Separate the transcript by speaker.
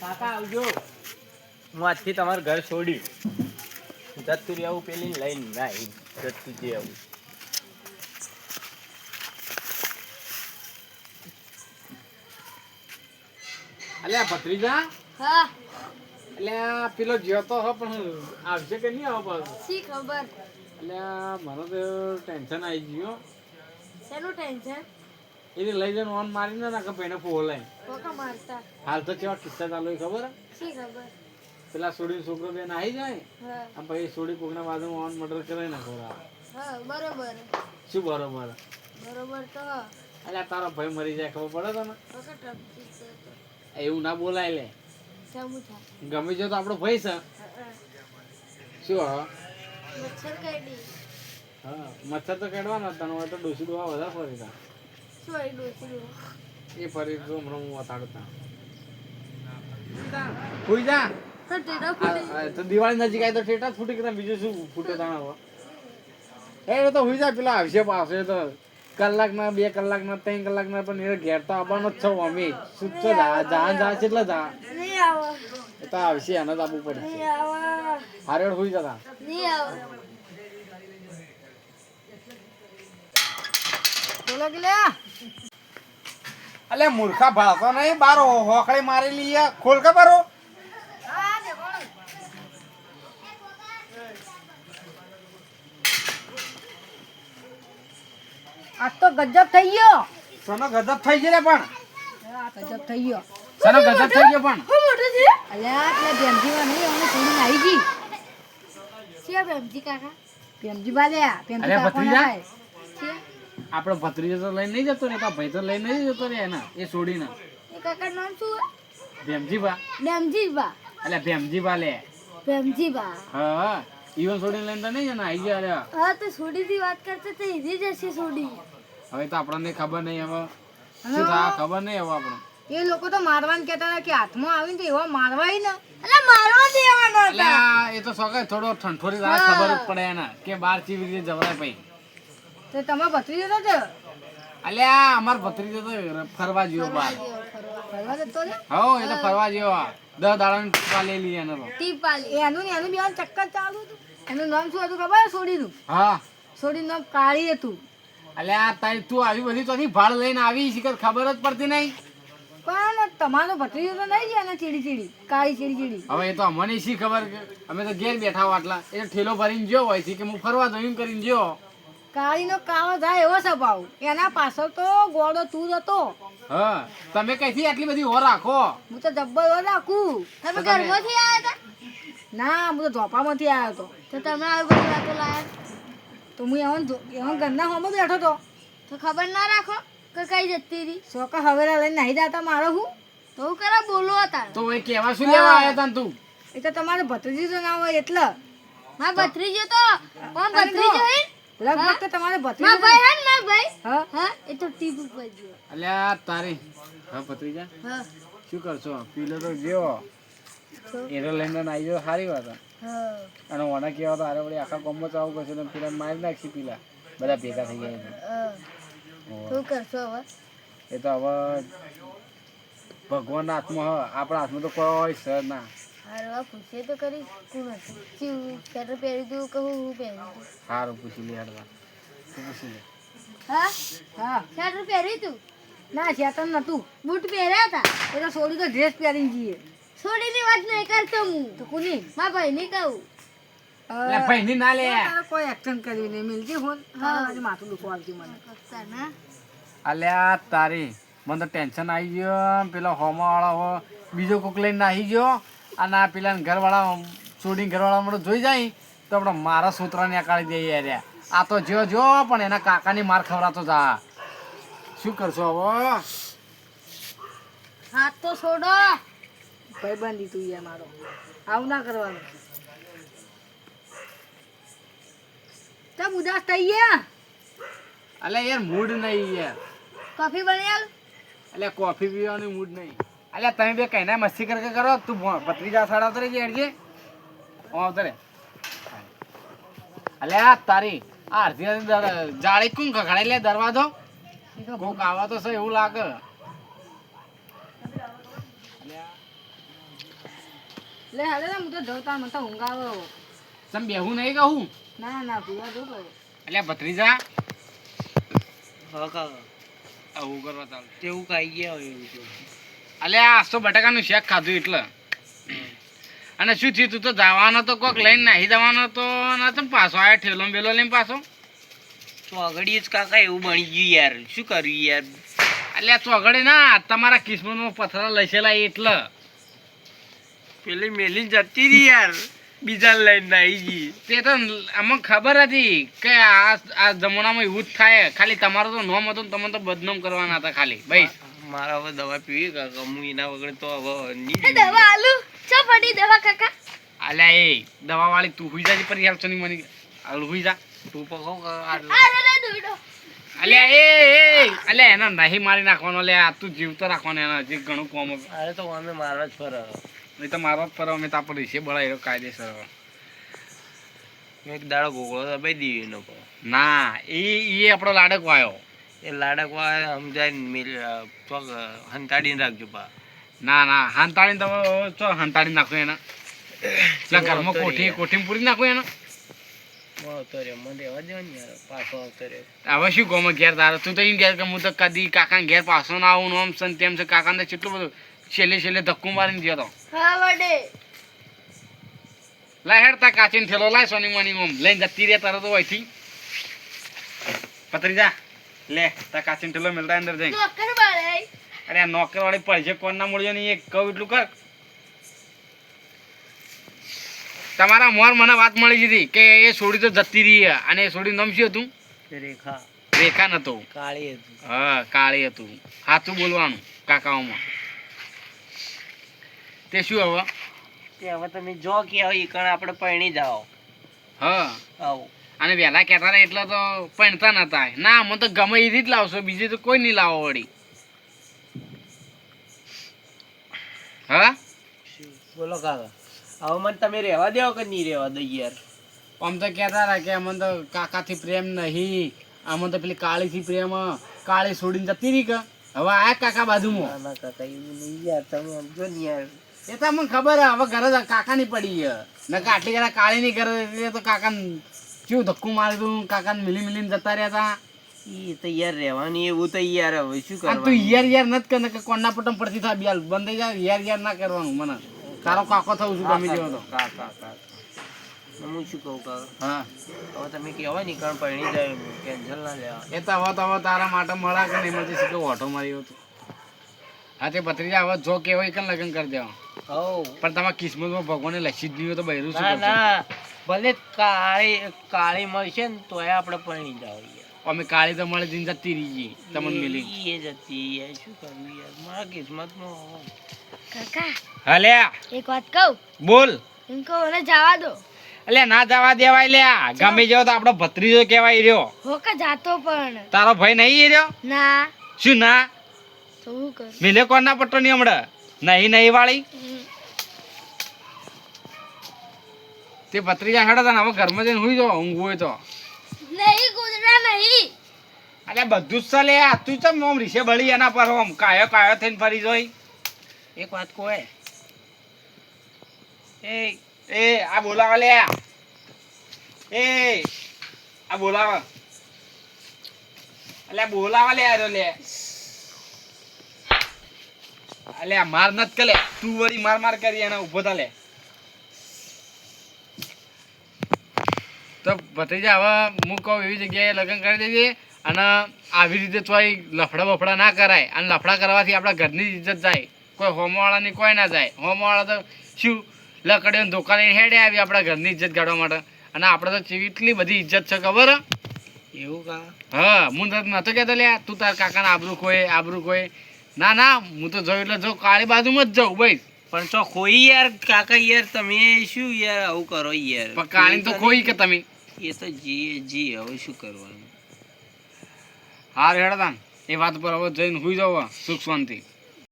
Speaker 1: કાકા આવજો. હું આજથી તમારું ઘર છોડ્યું જતું રહેવું પેલી લઈને ના જતું જે આવું
Speaker 2: અલ્યા ભત્રીજા?
Speaker 3: હા.
Speaker 2: અલ્યા પેલો જ્યો તો હો પણ આવશે કે નહીં આવો પાછો?
Speaker 3: શી ખબર?
Speaker 2: અલ્યા મને તો ટેન્શન આવી ગયું
Speaker 3: શેનું ટેન્શન?
Speaker 2: એને લઈ જઈને ઓન મારીને ના કે એને ફોન લઈને.
Speaker 3: મારતા.
Speaker 2: હાલ તો કેવા કિસ્સા ચાલુ ખબર?
Speaker 3: શી ખબર?
Speaker 2: પેલા સોડી છોકરો બેન આવી જાય આમ પછી સોડી કોકના બાજુ ઓન મર્ડર કરે ને ખોરા.
Speaker 3: બરોબર.
Speaker 2: શું બરોબર?
Speaker 3: બરોબર તો. હા
Speaker 2: તારો ભાઈ મરી જાય ખબર પડે તને? એવું ના બોલાય લે. ગમે છે તો આપણો ભાઈ છે. શું હા.
Speaker 3: મચ્છર કાઢી.
Speaker 2: હા મચ્છર તો કેડવાના તને હોય તો ડોસી ડોવા વધારે ફરી એ ફરી તો હમણાં હું વતાડતા જા
Speaker 3: તો
Speaker 2: દિવાળી નજીક આવી તો ટેટા જ ફૂટી ગયા બીજું શું ફૂટે તાણા એ તો હોઈ જા પેલા આવશે પાસે તો. કલાકના બે કલાકના ત્રણ કલાકના પણ એ ઘેર તો આવવાનો જ છો અમે. શું તો જા જા જા એટલે જા. એ તો આવશે એને જ આપવું પડશે. હારેડ હુઈ જતા.
Speaker 3: નહીં આવો.
Speaker 2: અલે મૂર્ખા ભાળતો નહીં બાર હોકળે મારી લઈએ. ખોલ કે બારો?
Speaker 4: આજ તો ગજબ થઈ ગયો.
Speaker 2: સનો ગજબ થઈ ગયો પણ.
Speaker 4: ગજબ થઈ ગયો.
Speaker 2: સનો ગજબ થઈ ગયો પણ.
Speaker 3: હું મોટું છે?
Speaker 4: અલ્યા પેલા ભેમજીમાં નહીં અમે થોડી આવી ગઈ.
Speaker 3: શિયા બેમજી કાકા?
Speaker 4: ભેમજી બાલે
Speaker 2: અરે
Speaker 4: કાકો.
Speaker 3: છે?
Speaker 2: આપણો ભત્રીજો તો લઈને નહીં જતો ને તો ભાઈ તો લઈને નહીં જતો રે એના એ છોડીને
Speaker 3: એ કાકા નામ શું
Speaker 2: ભેમજી ભેમજીબા
Speaker 3: બેમજી બા
Speaker 2: અલે ભેમજી બા લે.
Speaker 3: ભેમજીબા
Speaker 2: હા હા. ઈવન છોડીને લઈને તો નહીં જના આઈ ગયા રે
Speaker 3: હા તો થી વાત કરતા તો ઈજી જશે છોડી
Speaker 2: હવે તો આપણને ખબર નહીં હવે. શું થા ખબર નહીં હવે આપણે
Speaker 4: એ લોકો તો મારવાનું કહેતા હતા કે હાથમાં આવીને તો એવા મારવાય ને.
Speaker 3: એટલે મારવા દેવાના
Speaker 2: એટલે આ એ તો સગાઈ થોડો ઠંઠોરી રાત ખબર પડે એના કે બાર ચીવી રીતે જવરાય પઈ
Speaker 4: તો તમે ભત્રીજો તો જ
Speaker 2: અલ્યા અમાર ભત્રી તો ફરવા જેવો બાર.
Speaker 4: ફરવા. જતો
Speaker 2: હો એ તો ફરવા જેવો. દસ દાડાની ટીપા લઈ લઈએ એનો
Speaker 3: ટીપા
Speaker 4: એનું એનું બે ચક્કર ચાલુ હતું. એનું નામ શું હતું ખબર? સોડીનું.
Speaker 2: હા.
Speaker 4: સોડીનું નામ કાળી હતું.
Speaker 2: અલ્યા તારી તું આવી બધી તો ભાડ લઈને આવી છે ખબર જ પડતી નહીં?
Speaker 4: પણ તમારો ભત્રીજો તો નહીં છે એને ચીડી ચીડી. કાળી ચીડી ચીડી.
Speaker 2: હવે એ તો અમને શી ખબર અમે તો ઘેર બેઠા હો આટલા. એ ઠેલો ભરીને જ્યો હોય છે કે હું ફરવા એમ કરીને જ્યો
Speaker 4: કાળીનો કાળો થાય એવો સ્વભાવ. એના પાછળ તો ગોળો તું જ હતો.
Speaker 2: હા તમે કઈથી આટલી બધી ઓ રાખો?
Speaker 4: હું તો જબ્બર ઓ રાખું.
Speaker 3: તમે ઘરમાંથી આવ્યા હતા?
Speaker 4: ના હું તો ધોપામાંથી આવ્યો હતો.
Speaker 3: તો તમે આવી બધી વાતો લાયા?
Speaker 4: તો હું એવન એવન ઘરના હોમ બેઠો હતો.
Speaker 3: તો ખબર ના રાખો કે કઈ જતી હતી?
Speaker 4: સોકા હવેરા લઈને નાહી જતા મારો હું?
Speaker 3: તો હું કરા બોલો હતા?
Speaker 2: તો એ કેવા શું લેવા આવ્યા હતા તું?
Speaker 4: એ તો તમારે ભત્રીજી તો ના હોય એટલે.
Speaker 3: મા ભત્રીજો તો? કોણ ભત્રીજો હે?
Speaker 4: લગભગ તો તમારે ભત્રી
Speaker 3: ભાઈ હે ને ભાઈ.
Speaker 4: હા?
Speaker 3: હા એ તો ટીપ ઉપર ગયો.
Speaker 2: અલ્યા તારી. હા ભત્રીજા?
Speaker 3: હા.
Speaker 2: શું કરશો? પીલો તો ગયો. એરો લઈને આવી ગયો સારી વાત હા. અને ઓના કેવા તો આરે વળી આખા કોમ્બો ચાવ કરશે ને પીલા મારી નાખી પીલા. બધા ભેગા થઈ
Speaker 3: ગયા શું કરશો હવે?
Speaker 2: એ તો હવે ભગવાનના હાથમાં હ આપણા હાથમાં તો કોઈ છે ના.
Speaker 3: હારું આ પૂછે તો કરી કોણ હતું ચીવ પહેર્યું હતું કે હું
Speaker 2: પૂછી લે તું પૂછી લે?
Speaker 3: હા?
Speaker 4: હા.
Speaker 3: સ્વેટર પહેર્યું હતું
Speaker 4: ના શેતન નતું.
Speaker 3: બૂટ પહેર્યા હતા?
Speaker 4: એ તો સોડી તો ડ્રેસ પહેરી જઈએ.
Speaker 3: છોડીની વાત નહીં કરતો હું.
Speaker 4: તો કોની?
Speaker 3: મા ભાઈને કહું.
Speaker 2: ભાઈની ના લે.
Speaker 4: કોઈ એક્શન કર્યું નહીં. ફોન હા. માથું આવતી મને.
Speaker 2: અલ્યા તારી. મને તો ટેન્શન આવી ગયો. પેલા હોમો વાળા બીજો કોક લઈને નાહી ગયો. અને આ પેલા ઘરવાળા છોડીને ઘરવાળા મને જોઈ જાય તો આપણે મારા સૂત્રને કાઢી દઈએ રહ્યા આ તો જો જો પણ એના કાકાની માર ખવડાતો જા. શું કરશો હવે?
Speaker 3: હાથ તો છોડો.
Speaker 4: ભાઈ બંધી તું યાર મારો. આવું ના કરવાનું. તમ ઉદાસ થઈ ગયા?
Speaker 2: અલ્યા યાર મૂડ નહીં યાર.
Speaker 3: કોફી બની આલ.
Speaker 2: એટલે કોફી પીવાનું મૂડ નહીં. અલ્યા તમે બે કઈ ના મસ્તી કરકે કરો? તું ભત્રીજા સાડા ઉતરે છે હેડજે. ઓ ઉતરે અલ્યા તારી આ અડધી જાળી કું ખખડાઈ લે દરવાજો? કોક આવા તો છે એવું લાગે. અલ્યા
Speaker 4: લે હાલે ને હું તો જઉં તાર મને તો ઊંઘ આવે
Speaker 2: તમે બેહું નહીં કહું?
Speaker 4: ના ના પીવા જો કહું
Speaker 2: અલ્યા ભત્રીજા.
Speaker 1: હા કા
Speaker 2: આવું કરવા ચાલ
Speaker 1: તેવું કાઈ ગયા હોય એવું
Speaker 2: અલ્યા આજ તો બટાકાનું શેક ખાધું એટલે. અને શું થયું? તું તો જવાનો તો કોક લઈને નાહી જવાનો તો ના તો પાછો આવ્યો ઠેલો બેલો લઈને પાછો?
Speaker 1: ચોગડી જ કાકા એવું બની ગયું યાર. શું કર્યું યાર?
Speaker 2: અલ્યા ચોગડે ના તમારા કિસ્મતમાં પથરા લસેલા એટલે.
Speaker 1: પેલી મેલી જતી રહી યાર. બીજા લઈને નાહી ગઈ.
Speaker 2: તે તો અમને ખબર હતી કે આ આ જમાનામાં એવું જ થાય. ખાલી તમારું તો નોમ હતું તમે તો બદનામ કરવાના હતા ખાલી. ભાઈ
Speaker 1: મારા હવે દવા પીવી કાકા. હું એના વગર તો હવે નહીં
Speaker 3: એ દવા આલુ. ચો પડી દવા કાકા?
Speaker 2: અલ્યા એ દવા વાળી તું હુઈ જાજી પર યાર ચની મની. આલુ હુઈ જા.
Speaker 1: તું પકો કાકા
Speaker 3: આ રે રે દોડો
Speaker 2: અલ્યા એ એ અલ્યા એના નહીં મારી નાખવાનો લે આ તું જીવતો રાખવાનો એના હજી ઘણું કોમ
Speaker 1: અરે તો અમે મારા જ ફર.
Speaker 2: નહીં તો મારો જ ફરો અમે તાપ રીસે બળાયો કાયદેસર.
Speaker 1: એક દાડો ગોગળો દબાઈ દીધી
Speaker 2: ના એ એ આપણો લાડક વાયો
Speaker 1: એ લાડકવા સમજાય મિલ ચોક હંતાડીને રાખજો પા.
Speaker 2: ના ના હંતાડીને તમે ચો હાંતાડી નાખો એના? પેલા ઘરમાં કોઠી
Speaker 1: કોઠીમાં
Speaker 2: કોઠી પૂરી નાખો એના?
Speaker 1: ને
Speaker 2: હવે શું કહું ઘેર તારે? તું તો એમ ઘેર કે હું તો કદી કાકાને ઘેર પાછો ના આવું ને આમ છે ને તેમ છે કાકાને તો કેટલું બધું છેલ્લે છેલ્લે ધક્કું મારીને ગયો તો. લાય હેડ કાચીને થેલો લાય સોની મની ઓમ. લઈને જતી રે તારે તો અહીંથી. પતરી જા. લે તા કાસીન ઠેલો મેલતા અંદર જઈ
Speaker 3: નોકર બાળે
Speaker 2: અરે આ નોકર વાળી પડશે કોણ ના મળ્યો નહીં? એ કહું એટલું કર. તમારા મોર મને વાત મળી હતી કે એ છોડી તો જતી રહી અને એ છોડી નામ શું હતું
Speaker 1: રેખા.
Speaker 2: રેખા નતો.
Speaker 1: કાળી હતું.
Speaker 2: હા કાળી હતું. સાચું બોલવાનું કાકાઓમાં. તે શું હવે?
Speaker 1: તે હવે તમે જો કે એ કણ આપણે પરણી જાઓ.
Speaker 2: હા.
Speaker 1: આવો.
Speaker 2: અને વહેલા કહેતા હતા એટલે તો પહેણતા નતા ના મને તો ગમે એ રીત લાવશો બીજી તો કોઈ નહીં લાવો વળી. હા?
Speaker 1: બોલો કાકા. હવે મને તમે રહેવા દેવો કે નહીં રહેવા દો યાર?
Speaker 2: આમ તો કહેતા હતા કે અમને તો કાકાથી પ્રેમ નહીં. આમાં તો પેલી કાળીથી પ્રેમ. કાળી છોડીને જતી રહી કે? હવે આ કાકા બાજુમાં.
Speaker 1: કાકા એવું નહીં યાર તમે સમજો ને યાર.
Speaker 2: એ તો મને ખબર હવે ઘરે કાકાની પડી છે નકા આટલી ઘરે કાળીની ઘરે તો કાકાને કેવું ધક્કું મારે તું કાકાને મિલી મિલીને જતા રહ્યા હતા
Speaker 1: એ તો યાર રહેવાની એવું તો યાર હવે શું
Speaker 2: કરે તું યાર યાર નથી કરે કે કોના પટમ પડતી થાય બિયાલ બંધ થઈ જાય યાર યાર ના કરવાનું મને. તારો કાકો થવું છું ગમી જેવો તો
Speaker 1: કાકા કાકા હું શું કહું કાકા?
Speaker 2: હા.
Speaker 1: હવે તમે કહેવાય ને કણ પરણી જાય કેન્સલ ના લેવા.
Speaker 2: એ તો હવે તો તારા માટે મળા કે નહીં? મળતી ઓટો માર્યો હતો હા તે ભત્રીજા હવે જો કહેવાય કે લગ્ન કરી દેવા. પણ તમારા કિસ્મતમાં ભગવાને લખી જ નહીં તો બહેરું શું
Speaker 1: ના ભલે કાળી કાળી મળશે ને તોય આપણે પરણી જાવ
Speaker 2: અમે કાળી તો મળે દિન જતી રહી તમને મિલી.
Speaker 1: એ જતી યાર શું કરવું યાર? મારા કિસ્મતમાં
Speaker 3: કાકા
Speaker 2: હલ્યા.
Speaker 3: એક વાત કહું?
Speaker 2: બોલ.
Speaker 3: કહું મને જવા દો.
Speaker 2: એટલે ના જવા દેવાય લ્યા ગમે જેવો તો આપણો ભત્રીજો કહેવાય રહ્યો.
Speaker 3: હો કે જાતો પણ.
Speaker 2: તારો ભાઈ નહીં રહ્યો?
Speaker 3: ના.
Speaker 2: શું ના?
Speaker 3: તો હું કર?
Speaker 2: મિલે કોણ ના પટ્ટો નહીં હમણાં? નહીં નહીં વાળી? તે ભત્રીજા હેડો તને હવે ઘરમાં જઈને હુઈ જાઓ ઊંઘ હોય તો.
Speaker 3: નહીં ગુજરા નહીં.
Speaker 2: અરે બધું જ ચાલે આ તું ચમ આમ રીસે બળી એના પર આમ કાયો કાયો થઈને ફરી જોઈ?
Speaker 1: એક વાત કહે એ.
Speaker 2: એ આ બોલાવા લે એ આ બોલાવા. અલ્યા બોલાવા લે આરો લે. અલ્યા માર નત કલે તું વળી માર માર કરી એના ઊભો થા લે. તો ભત્રીજા હવે હું કહું એવી જગ્યાએ લગ્ન કરી દેજે અને આવી રીતે તોય લફડા બફડા ના કરાય. અને લફડા કરવાથી આપણા ઘરની ઇજ્જત જાય. કોઈ હોમવાળાની કોઈ ના જાય. હોમવાળા તો શું લકડીઓ ધોકા લઈને હેડે આવી આપણા ઘરની ઇજ્જત કાઢવા માટે. અને આપણે તો એટલી બધી ઇજ્જત છે ખબર?
Speaker 1: એવું કા?
Speaker 2: હા હું તો નતો કહેતો લ્યા તું તાર કાકાના આબરૂ કોઈ આબરૂ કોઈ ના ના હું તો જોઉં એટલે જો કાળી બાજુમાં જ જાઉં ભાઈ
Speaker 1: પણ તો કોઈ યાર કાકા યાર તમે શું યાર આવું કરો યાર?
Speaker 2: કાળી તો કોઈ કે તમે?
Speaker 1: એ તો જીએ જી, હવે શું કરવાનું?
Speaker 2: હાર હેડતા એ વાત પર હવે જઈને હુઈ જાવ સુખ શાંતિ.